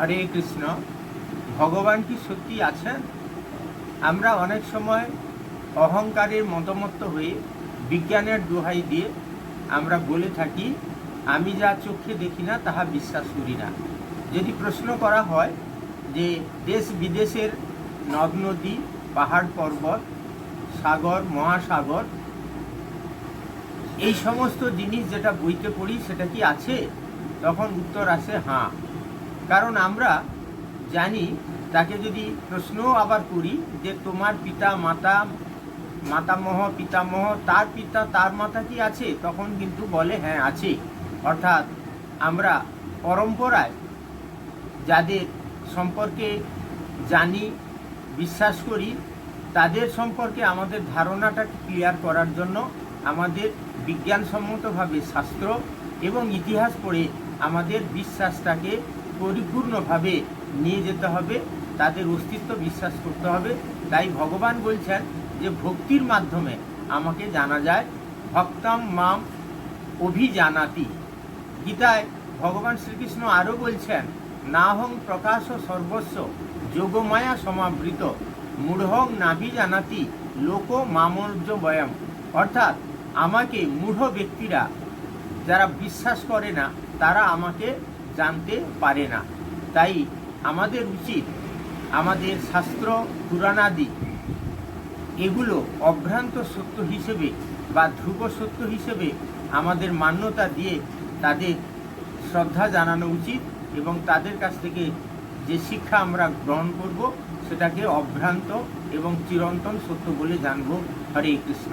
হরে কৃষ্ণ, ভগবান কি সত্যি আছেন? আমরা অনেক সময় অহংকারের মতমত্ত হয়ে বিজ্ঞানের দোহাই দিয়ে আমরা বলে থাকি, আমি যা চোখে দেখি না, তাহা বিশ্বাস করি না। যদি প্রশ্ন করা হয় যে দেশ বিদেশের নদ নদী, পাহাড় পর্বত, সাগর, মহাসাগর, এই সমস্ত জিনিস যেটা বইতে পড়ি সেটা কি আছে? তখন উত্তর আসে হ্যাঁ। কারণ আমরা জানি, তাকে যদি প্রশ্নও আবার করি যে তোমার পিতা, মাতা, মাতামহ, পিতামহ, তার পিতা, তার মাতা কি আছে? তখন কিন্তু বলে হ্যাঁ আছে। অর্থাৎ আমরা পরম্পরায় যাদের সম্পর্কে জানি, বিশ্বাস করি, তাদের সম্পর্কে আমাদের ধারণাটাকে ক্লিয়ার করার জন্য আমাদের বিজ্ঞানসম্মতভাবে শাস্ত্র এবং ইতিহাস পড়ে আমাদের বিশ্বাসটাকে পরিপূর্ণভাবে নিয়ে যেতে হবে, তাদের অস্তিত্ব বিশ্বাস করতে হবে। তাই ভগবান বলছেন যে, ভক্তির মাধ্যমে আমাকে জানা যায়, ভক্তম মাম অভিজানাতি। গীতায় ভগবান শ্রীকৃষ্ণ আরও বলছেন, নাহং প্রকাশ সর্বস্ব, যোগমায়া সমাবৃত, মূঢ়ং নাভি জানাতি লোক মামর্য বয়ম। অর্থাৎ আমাকে মূঢ় ব্যক্তিরা, যারা বিশ্বাস করে না, তারা আমাকে জানতে পারে না। তাই আমাদের উচিত আমাদের শাস্ত্র পুরাণাদি এগুলো অভ্রান্ত সত্য হিসেবে বা ধ্রুব সত্য হিসেবে আমাদের মান্যতা দিয়ে তাদের শ্রদ্ধা জানানো উচিত এবং তাদের কাছ থেকে যে শিক্ষা আমরা গ্রহণ করব, সেটাকে অভ্রান্ত এবং চিরন্তন সত্য বলে জানব। হরে কৃষ্ণ।